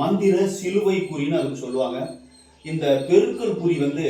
மந்திர சிலுவை குறின்னு அதுக்கு சொல்லுவாங்க. இந்த பெருக்கல் குறி வந்து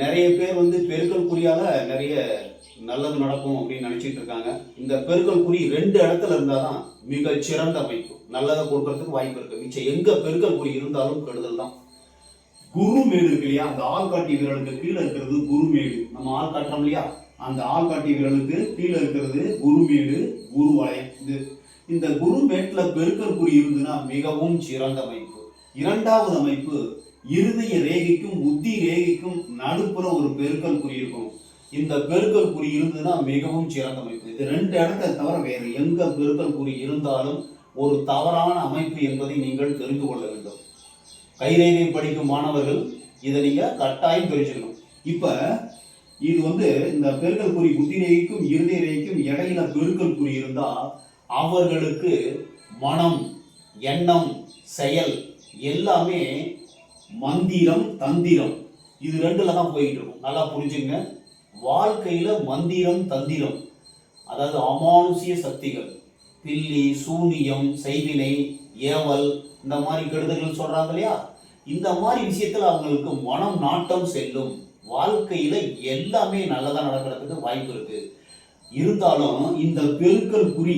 நிறைய பேர் வந்து பெருக்கல் குறியால் நிறைய நல்லது நடக்கும் அப்படின்னு நினச்சிட்டு இருக்காங்க. இந்த பெருக்கல் குறி ரெண்டு இடத்துல இருந்தால் தான் மிக சிறந்த அமைப்பு. நல்லதை கொடுக்கறதுக்கு வாய்ப்பு இருக்குது மிச்சம் எங்கே பெருக்கல் குறி இருந்தாலும் கெடுதல் தான். குரு மேடு இருக்கு இல்லையா? அந்த ஆள்காட்டி விரலுக்கு கீழே இருக்கிறது குருமேடு நம்ம ஆள் காட்டுறோம் இல்லையா? அந்த ஆள்காட்டி விரலுக்கு கீழே இருக்கிறது குருமேடு குரு வளையம். இது இந்த குரு மேட்ல பெருக்கல் குறி இருந்துன்னா மிகவும் சிறந்த அமைப்பு. இரண்டாவது அமைப்பு இருதய ரேகைக்கும் புத்தி ரேகைக்கும் நடுப்புற ஒரு பெருக்கல் குறி இருக்கும். இந்த பெருக்கல் குறி இருந்ததுன்னா மிகவும் சிறந்த அமைப்பு. இது ரெண்டு இடத்தை தவிர வேறு எங்க பெருக்கல் குறி இருந்தாலும் ஒரு தவறான அமைப்பு என்பதை நீங்கள் தெரிந்து கொள்ள வேண்டும். கைரேகை படிக்கும் மாணவர்கள் இதை நீங்க கட்டாயம் தெரிஞ்சுக்கணும். இப்ப இது வந்து இந்த பெருக்கல் குறி புத்தி ரேகைக்கும் இருதய ரேகைக்கும் இடையில பெருக்கல் குறி இருந்தா அவர்களுக்கு மனம் எண்ணம் செயல் எல்லாமே மந்திரம் தந்திரம். இது ரெண்டுல தான் போயிட்டு இருக்கும். நல்லா புரிஞ்சுங்க. வாழ்க்கையில் மந்திரம் தந்திரம். அதாவது அமானுஷிய சக்திகள். பில்லி சூனியம் செய்வினை ஏவல் இந்த மாதிரி கெடுதல்கள் சொல்கிறாங்க இல்லையா? இந்த மாதிரி விஷயத்தில் அவங்களுக்கு மனம் நாட்டம் செல்லும். வாழ்க்கையில் எல்லாமே நல்லதாக நடக்கிறதுக்கு வாய்ப்பு இருக்குது இருந்தாலும் இந்த பெருக்கல் குறி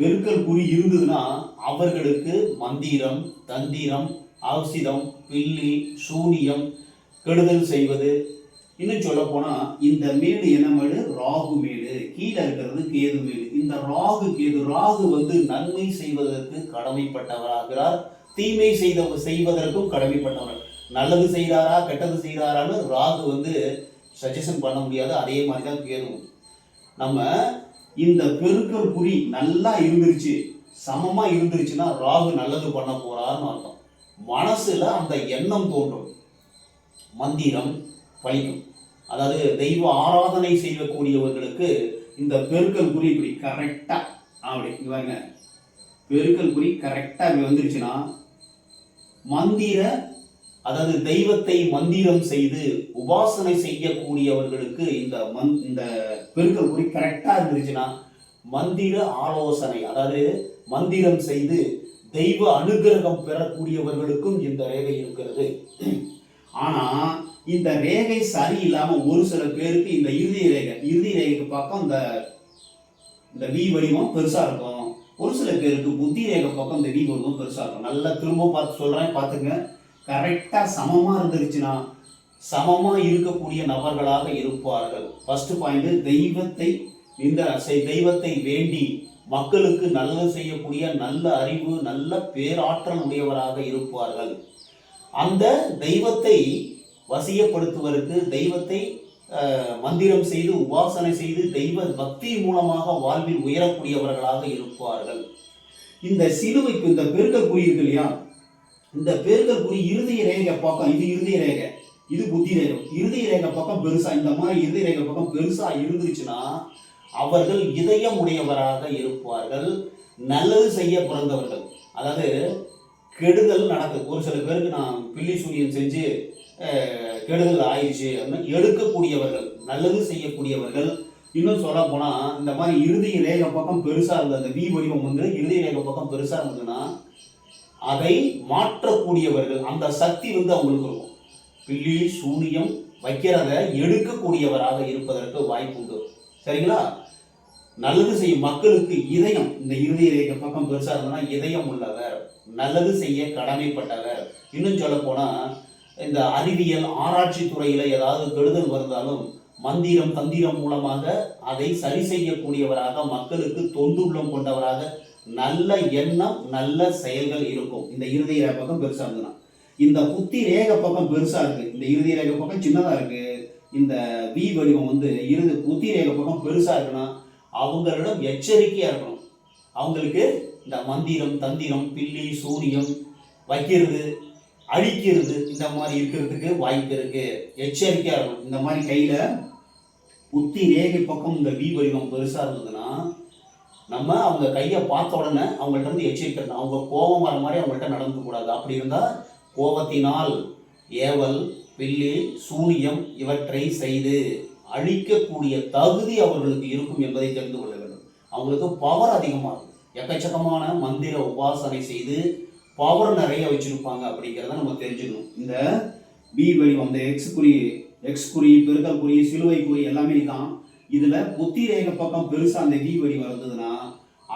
பெருக்கல் குறி இருந்ததுன்னா அவர்களுக்கு மந்திரம் தந்திரம் அவசிதம் பில்லி சூனியம் கெடுதல் செய்வது. இன்னும் சொல்ல போனா இந்த மேடு என்ன மேடு ராகு மேடு கீழே இருக்கிறது கேது மேடு இந்த ராகு கேது ராகு வந்து நன்மை செய்வதற்கு கடமைப்பட்டவராகிறார். தீமை செய்த செய்வதற்கும் கடமைப்பட்டவர். நல்லது செய்தாரா கெட்டது செய்தாரான்னு ராகு வந்து சஜஷன் பண்ண முடியாது. அதே மாதிரி தான் கேதுவும். நம்ம இந்த பெருக்கல் குறி நல்லா இருந்துருச்சு. சமமா இருந்துருச்சுன்னா ராகு நல்லது பண்ண போறாருன்னு அர்த்தம். மனசுல அந்த எண்ணம் தோன்றும். மந்திரம் பழிக்கும். அதாவது தெய்வ ஆராதனை செய்யக்கூடியவர்களுக்கு இந்த பெருக்கல் குறி இப்படி கரெக்டா அப்படி இங்க பாருங்க. பெருக்கல் குறி கரெக்டா இப்படி வந்துருச்சுன்னா மந்திர அதாவது தெய்வத்தை மந்திரம் செய்து உபாசனை செய்யக்கூடியவர்களுக்கு இந்த மந் இந்த பெருக்கல் குறி கரெக்டா இருந்துச்சுன்னா மந்திர ஆலோசனை அதாவது மந்திரம் செய்து தெய்வ அனுகிரகம் பெறக்கூடியவர்களுக்கும் இந்த ரேகை இருக்கிறது. ஆனா இந்த ரேகை சரியில்லாம ஒரு சில பேருக்கு இந்த இறுதி ரேகை இறுதி ரேகைக்கு பக்கம் இந்த இந்த வி வடிவம் பெருசா இருக்கும். ஒரு சில பேருக்கு புத்தி ரேகை பக்கம் இந்த வி வடிவம் பெருசா இருக்கும். நல்லா திரும்ப பார்த்து சொல்றேன் பார்த்துங்க கரெக்டாக சமமாக இருந்துருச்சுன்னா சமமாக இருக்கக்கூடிய நபர்களாக இருப்பார்கள். ஃபஸ்ட்டு பாயிண்ட் தெய்வத்தை இந்த தெய்வத்தை வேண்டி மக்களுக்கு நல்லது செய்யக்கூடிய நல்ல அறிவு நல்ல பேராற்றல் உடையவராக இருப்பார்கள். அந்த தெய்வத்தை வசியப்படுத்துவதற்கு தெய்வத்தை மந்திரம் செய்து உபாசனை செய்து தெய்வ பக்தி மூலமாக வாழ்வில் உயரக்கூடியவர்களாக இருப்பார்கள். இந்த சிலுவைக்கு இந்த பெருக்கல் குறி இல்லையா? இந்த பேர்கள் குறி இறுதிய ரேகை பக்கம் இது இறுதிய ரேகை இது புத்தி ரேகம் இறுதிய ரேகை பக்கம் பெருசா இந்த மாதிரி இறுதி ரேகை பக்கம் பெருசா இருந்துச்சுன்னா அவர்கள் இதயம் உடையவராக இருப்பார்கள். நல்லது செய்ய பிறந்தவர்கள். அதாவது கெடுதல் நடக்குது ஒரு சில பேருக்கு நான் பில்லி சூரியன் செஞ்சு கெடுதல் ஆயிடுச்சு அப்படின்னு எடுக்கக்கூடியவர்கள் நல்லது செய்யக்கூடியவர்கள். இன்னும் சொல்ல போனால் இந்த மாதிரி இறுதி ரேகை பக்கம் பெருசாக இருந்தது அந்த வி வடிவம் வந்து இறுதி ரேகை பக்கம் பெருசாக இருந்ததுன்னா அதை மாற்றக்கூடியவர்கள் அந்த சக்தி வந்து அவங்களுக்கு இருக்கும். பில்லி சூனியம் வைக்கிறத எடுக்கக்கூடியவராக இருப்பதற்கு வாய்ப்பு உண்டு. சரிங்களா? நல்லது செய்யும் மக்களுக்கு இதயம் இந்த இருதய பக்கம் பெருசாக இருந்ததுன்னா இதயம் உள்ளவர் நல்லது செய்ய கடமைப்பட்டவர். இன்னும் சொல்ல போனால் இந்த அறிவியல் ஆராய்ச்சி துறையில் ஏதாவது கெடுதல் வருந்தாலும் மந்திரம் தந்திரம் மூலமாக அதை சரி செய்யக்கூடியவராக மக்களுக்கு தொண்டுள்ளம் கொண்டவராக நல்ல எண்ணம் நல்ல செயல்கள் இருக்கும். இந்த இறுதி ரேகை பக்கம் பெருசா இருந்ததுன்னா. இந்த புத்தி ரேகை பக்கம் பெருசா இருக்கு. இந்த இறுதி ரேகை பக்கம் சின்னதா இருக்கு. இந்த வி வடிவம் வந்து இறுதி புத்தி ரேகை பக்கம் பெருசா இருக்குன்னா அவங்களிடம் எச்சரிக்கையா இருக்கணும். அவங்களுக்கு இந்த மந்திரம் தந்திரம் பில்லி சூரியம் வைக்கிறது அழிக்கிறது இந்த மாதிரி இருக்கிறதுக்கு வாய்ப்பு இருக்கு. எச்சரிக்கையா இருக்கும் இந்த மாதிரி கையில புத்தி ரேகை பக்கம் இந்த வி வடிவம் பெருசா இருந்ததுன்னா நம்ம அவங்க கையை பார்த்த உடனே அவங்கள்ட்ட இருந்து எச்சரிக்கை அவங்க கோபம் வர மாதிரி அவங்கள்ட்ட நடந்துக்க கூடாது. அப்படி இருந்தால் கோபத்தினால் ஏவல் பில்லி சூனியம் இவற்றை செய்து அழிக்கக்கூடிய தகுதி அவர்களுக்கு இருக்கும் என்பதை தெரிந்து கொள்ள வேண்டும். அவங்களுக்கு பவர் அதிகமாக இருக்கும். எக்கச்சக்கமான மந்திர உபாசனை செய்து பவர் நிறைய வச்சிருப்பாங்க அப்படிங்கிறத நம்ம தெரிஞ்சுக்கணும். இந்த பி வடிவம் அந்த எக்ஸ் குறி எக்ஸ் குறி பெருக்கல் குறி சிலுவை குறி எல்லாமே தான் இதுல புத்திரேக பக்கம் பெருசா அந்த வி வடிவம் இருந்ததுன்னா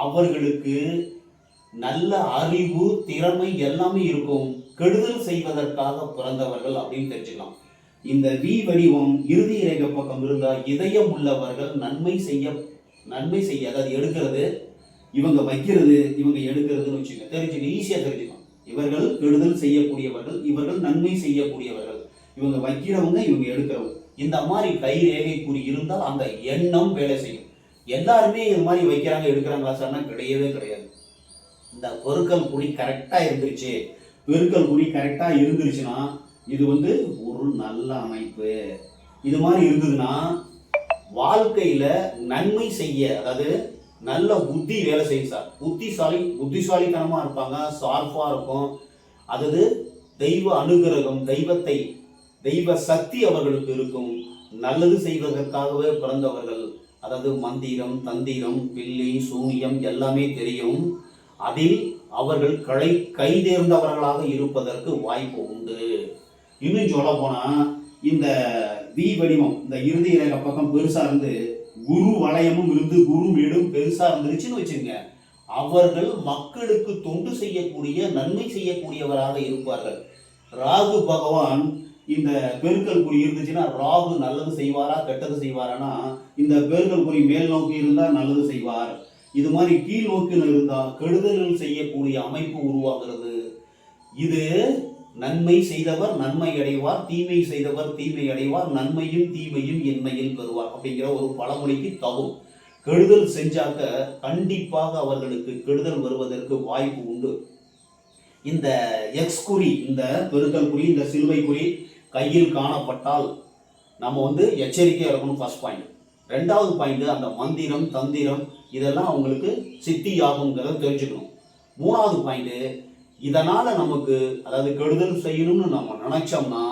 அவர்களுக்கு நல்ல அறிவு திறமை எல்லாமே இருக்கும். கெடுதல் செய்வதற்காக பிறந்தவர்கள் அப்படின்னு தெரிஞ்சுக்கலாம். இந்த வி வடிவம் இறுதி ரேக பக்கம் இருந்தால் இதயம் உள்ளவர்கள் நன்மை செய்ய நன்மை செய்ய அதாவது எடுக்கிறது இவங்க வைக்கிறது இவங்க எடுக்கிறதுன்னு வச்சுக்கோங்க. தெரிஞ்சுக்க ஈஸியாக தெரிஞ்சுக்கலாம் இவர்கள் கெடுதல் செய்யக்கூடியவர்கள் இவர்கள் நன்மை செய்யக்கூடியவர்கள். இவங்க வைக்கிறவங்க இவங்க எடுக்கிறவங்க. இந்த மாதிரி கை ரேகை குறி இருந்தால் அந்த எண்ணம் வேலை செய்யும். எல்லாருமே இது மாதிரி வைக்கிறாங்க எடுக்கிறாங்களா சார்னா கிடையவே கிடையாது. இந்த பொருட்கள் குறி கரெக்டாக இருந்துருச்சு. பெருக்கல் குறி கரெக்டாக இருந்துருச்சுன்னா இது வந்து ஒரு நல்ல அமைப்பு. இது மாதிரி இருந்ததுன்னா வாழ்க்கையில் நன்மை செய்ய அதாவது நல்ல புத்தி வேலை செய்யும் சார். புத்திசாலி புத்திசாலித்தனமாக இருப்பாங்க சார்பாக இருக்கும். அதாவது தெய்வ அனுகிரகம் தெய்வத்தை தெய்வ சக்தி அவர்களுக்கு இருக்கும். நல்லது செய்வதற்காகவே பிறந்தவர்கள் அதாவது மந்திரம் தந்திரம் பில்லி சூனியம் எல்லாமே தெரியும். அதில் அவர்கள் களை கைதேர்ந்தவர்களாக இருப்பதற்கு வாய்ப்பு உண்டு. இன்னும் சொல்ல போனா இந்த வி வடிவம் இந்த இறுதி இலக பக்கம் பெருசா இருந்து குரு வளையமும் இருந்து குரு வீடும் பெருசா இருந்துருச்சுன்னு வச்சுங்க அவர்கள் மக்களுக்கு தொண்டு செய்யக்கூடிய நன்மை செய்யக்கூடியவராக இருப்பார்கள். ராகு பகவான் இந்த பெருக்கல் குறி இருந்துச்சுன்னா ராகு நல்லது செய்வாரா கெட்டது செய்வாரானா இந்த பெருக்கல் குறி மேல் நோக்கி இருந்தால் நல்லது செய்வார். இது மாதிரி கீழ் நோக்கில் இருந்தால் கெடுதல்கள் செய்யக்கூடிய அமைப்பு உருவாகிறது. இது நன்மை செய்தவர் நன்மை அடைவார் தீமை செய்தவர் தீமை அடைவார் நன்மையும் தீமையும் என்மையில் பெறுவார் அப்படிங்கிற ஒரு பழமொழிக்கு தகும் கெடுதல் செஞ்சாக்க கண்டிப்பாக அவர்களுக்கு கெடுதல் வருவதற்கு வாய்ப்பு உண்டு. இந்த எக்ஸ் குறி இந்த பெருக்கல் குறி இந்த சிலுவை குறி கையில் காணப்பட்டால் நம்ம வந்து எச்சரிக்கையாக இருக்கணும் ஃபர்ஸ்ட் பாயிண்ட் ரெண்டாவது பாயிண்ட் அந்த மந்திரம் தந்திரம் இதெல்லாம் அவங்களுக்கு சித்தி ஆகுங்கிறத தெரிஞ்சுக்கணும். மூணாவது பாயிண்ட் இதனால் நமக்கு அதாவது கெடுதல் செய்யணும்னு நம்ம நினச்சோம்னா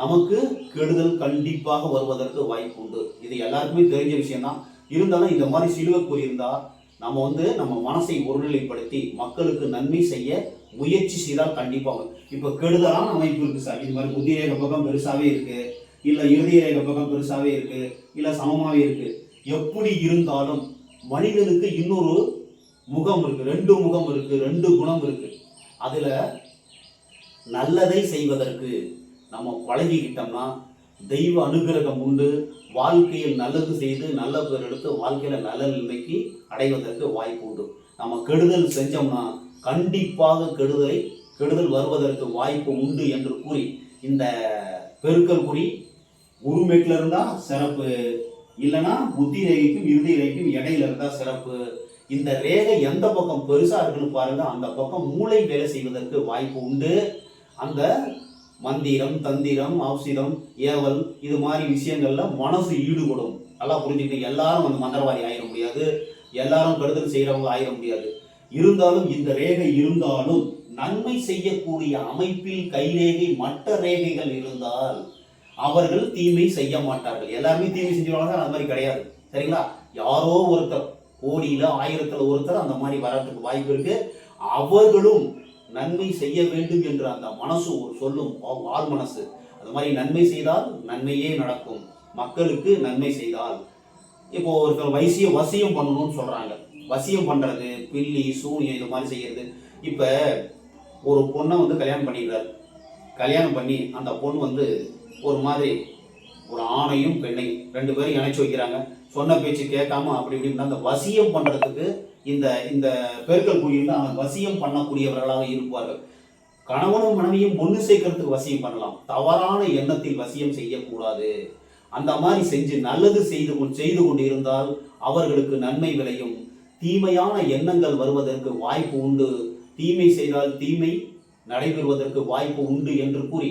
நமக்கு கெடுதல் கண்டிப்பாக வருவதற்கு வாய்ப்பு உண்டு. இது எல்லாருக்குமே தெரிஞ்ச விஷயம்தான். இருந்தாலும் இந்த மாதிரி சிலுவை கூறியிருந்தால் நம்ம வந்து நம்ம மனசை ஒருநிலைப்படுத்தி மக்களுக்கு நன்மை செய்ய முயற்சி செய்தால் கண்டிப்பாக இப்போ கெடுதலான அமைப்பு இருக்குது சார். இது மாதிரி புத்திய ரேக பக்கம் பெருசாகவே இருக்குது இல்லை இறுதி ரேக பக்கம் பெருசாகவே இருக்குது இல்லை சமமாகவே இருக்கு. எப்படி இருந்தாலும் மனிதனுக்கு இன்னொரு முகம் இருக்குது ரெண்டு முகம் இருக்குது ரெண்டு குணம் இருக்குது அதில் நல்லதை செய்வதற்கு நம்ம பழகிக்கிட்டோம்னா தெய்வ அனுகிரகம் உண்டு. வாழ்க்கையில் நல்லது செய்து நல்ல பேர் எடுத்து வாழ்க்கையில் நல்ல நிலைமைக்கு அடைவதற்கு வாய்ப்பு உண்டு. நம்ம கெடுதல் செஞ்சோம்னா கண்டிப்பாக கெடுதலை கெடுதல் வருவதற்கு வாய்ப்பு உண்டு என்று கூறி இந்த பெருக்கல் குறி உருமேட்டில் இருந்தால் சிறப்பு. இல்லைன்னா புத்தி ரேகைக்கும் இறுதி ரேகைக்கும் இடையில இருந்தால் சிறப்பு. இந்த ரேகை எந்த பக்கம் பெருசாக இருக்குன்னு பாருங்க அந்த பக்கம் மூளை வேலை செய்வதற்கு வாய்ப்பு உண்டு. அந்த மந்திரம் தந்திரம் ஆப்சிரம் ஏவல் இது மாதிரி விஷயங்களில் மனசு ஈடுபடும். நல்லா புரிஞ்சுக்கிட்டு எல்லாரும் அந்த மந்திரவாதி ஆயிட முடியாது. எல்லாரும் கெடுதல் செய்கிறவங்க ஆயிட முடியாது. இருந்தாலும் இந்த ரேகை இருந்தாலும் நன்மை செய்யக்கூடிய அமைப்பில் கைரேகை மற்ற ரேகைகள் இருந்தால் அவர்கள் தீமை செய்ய மாட்டார்கள். எல்லாருமே தீமை செஞ்சுருவாங்க. அந்த மாதிரி கிடையாது. சரிங்களா? யாரோ ஒருத்தர் கோடியில் ஆயிரத்தில் ஒருத்தர் அந்த மாதிரி வர்றதுக்கு வாய்ப்பு இருக்குது அவர்களும் நன்மை செய்ய வேண்டும் என்று அந்த மனசு ஒரு சொல்லும். ஆள் மனசு. அது மாதிரி நன்மை செய்தால் நன்மையே நடக்கும். மக்களுக்கு நன்மை செய்தால். இப்போ ஒருத்தர் வைசிய வசியம் பண்ணணும்னு சொல்றாங்க. வசியம் பண்றது பில்லி சூனியம் இது மாதிரி செய்யறது. இப்ப ஒரு பொண்ணை வந்து கல்யாணம் பண்ணிடுறாரு. கல்யாணம் பண்ணி அந்த பொண்ணு வந்து ஒரு மாதிரி ஒரு ஆணையும் பெண்ணையும் ரெண்டு பேரும் இணைச்சி வைக்கிறாங்க. சொன்ன பேச்சு கேட்காம அப்படி இப்படின்னு அந்த வசியம் பண்ணுறதுக்கு இந்த இந்த பெருக்கல் குழியில் அவங்க வசியம் பண்ணக்கூடியவர்களாக இருப்பார்கள். கணவனும் மனைவியும் ஒன்று சேர்க்கறதுக்கு வசியம் பண்ணலாம். தவறான எண்ணத்தில் வசியம் செய்யக்கூடாது. அந்த மாதிரி செஞ்சு நல்லது செய்து கொண்டு செய்து கொண்டு இருந்தால் அவர்களுக்கு நன்மை விளையும். தீமையான எண்ணங்கள் வருவதற்கு வாய்ப்பு உண்டு. தீமை செய்தால் தீமை நடைபெறுவதற்கு வாய்ப்பு உண்டு என்று கூறி